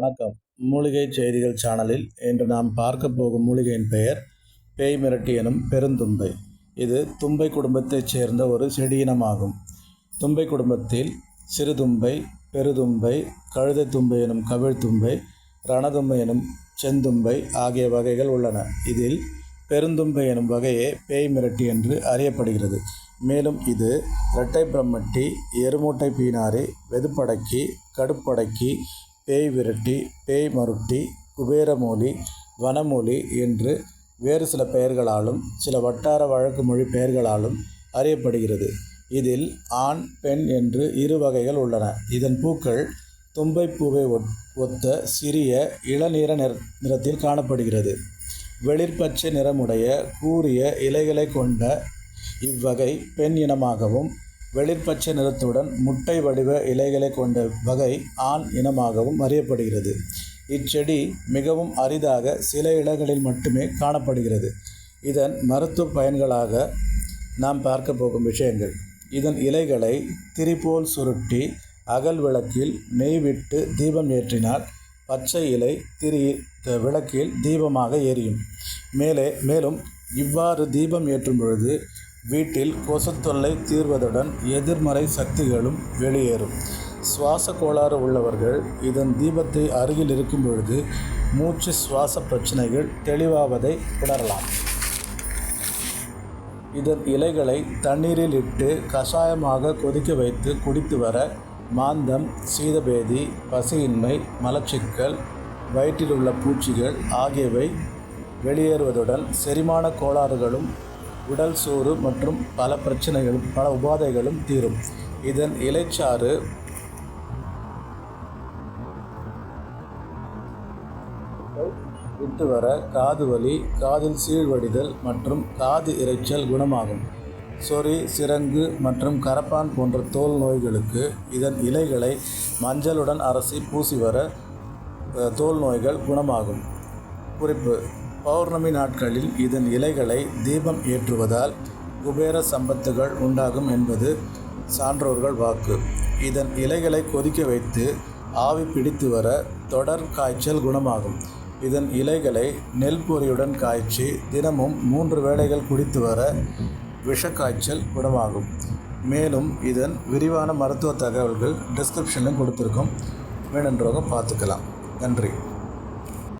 வணக்கம். மூலிகை செய்திகள் சேனலில் இன்று நாம் பார்க்க போகும் மூலிகையின் பெயர் பேய் மிரட்டி எனும் பெருந்தும்பை. இது தும்பை குடும்பத்தைச் சேர்ந்த ஒரு செடியினமாகும் தும்பை குடும்பத்தில் சிறுதும்பை பெருதும்பை கழுதை தும்பை எனும் கவிழ்தும்பை ரணதும்பை எனும் செந்தும்பை ஆகிய வகைகள் உள்ளன. இதில் பெருந்தும்பை எனும் வகையே பேய் மிரட்டி என்று அறியப்படுகிறது. மேலும் இது இரட்டை பிரம்மட்டி எருமூட்டை பீனாறு வெதுப்படக்கி கடுப்படக்கி பேய் விரட்டி பேய் மருட்டி குபேரமூலி வனமூலி என்று வேறு சில பெயர்களாலும் சில வட்டார வழக்கு மொழி பெயர்களாலும் அறியப்படுகிறது. இதில் ஆண் பெண் என்று இரு வகைகள் உள்ளன. இதன் பூக்கள் தும்பைப்பூவை ஒத் ஒத்த சிறிய இளநீர நிற நிறத்தில் காணப்படுகிறது. வெளிர்பச்சை நிறமுடைய கூரிய இலைகளை கொண்ட இவ்வகை பெண் இனமாகவும் வெளிர்பச்சை நிறத்துடன் முட்டை வடிவ இலைகளை கொண்ட வகை ஆண் இனமாகவும் அறியப்படுகிறது. இச்செடி மிகவும் அரிதாக சில இடங்களில் மட்டுமே காணப்படுகிறது. இதன் மருத்துவ பயன்களாக நாம் பார்க்க போகும் விஷயங்கள். இதன் இலைகளை திரிபோல் சுருட்டி அகல் விளக்கில் நெய் விட்டு தீபம் ஏற்றினால் பச்சை இலை திரி விளக்கில் தீபமாக எரியும். மேலே மேலும் இவ்வாறு தீபம் ஏற்றும் பொழுது வீட்டில் கொசுத்தொல்லை தீர்வதுடன் எதிர்மறை சக்திகளும் வெளியேறும். சுவாச கோளாறு உள்ளவர்கள் இதன் தீபத்தை அருகில் இருக்கும் பொழுது மூச்சு சுவாச பிரச்சனைகள் தெளிவாவதை உணரலாம் இதன் இலைகளை தண்ணீரில் இட்டு கஷாயமாக கொதிக்க வைத்து குடித்து வர மாந்தம் சீதபேதி பசியின்மை மலச்சிக்கல் வயிற்றில் உள்ள பூச்சிகள் ஆகியவை வெளியேறுவதுடன் செரிமான கோளாறுகளும் உடல் சோறு மற்றும் பல பிரச்சனைகளும் பல உபாதைகளும் தீரும். இதன் இலைச்சாறு விட்டு வர காது வலி காதில் சீழ்வடிதல் மற்றும் காது இரைச்சல் குணமாகும். சொறி சிரங்கு மற்றும் கரப்பான் போன்ற தோல் நோய்களுக்கு இதன் இலைகளை மஞ்சளுடன் அரசி பூசி வர தோல் நோய்கள் குணமாகும். குறிப்பு பௌர்ணமி நாட்களில் இதன் இலைகளை தீபம் ஏற்றுவதால் குபேர சம்பத்துகள் உண்டாகும் என்பது சான்றோர்கள் வாக்கு. இதன் இலைகளை கொதிக்க வைத்து ஆவி பிடித்து வர தொடர் காய்ச்சல் குணமாகும். இதன் இலைகளை நெல் பொரியுடன் காய்ச்சி தினமும் மூன்று வேளைகள் குடித்து வர விஷக்காய்ச்சல் குணமாகும். மேலும் இதன் விரிவான மருத்துவ தகவல்கள் டிஸ்கிரிப்ஷனிலும் கொடுத்துருக்கோம். வேணுன்றவங்க பார்த்துக்கலாம். நன்றி.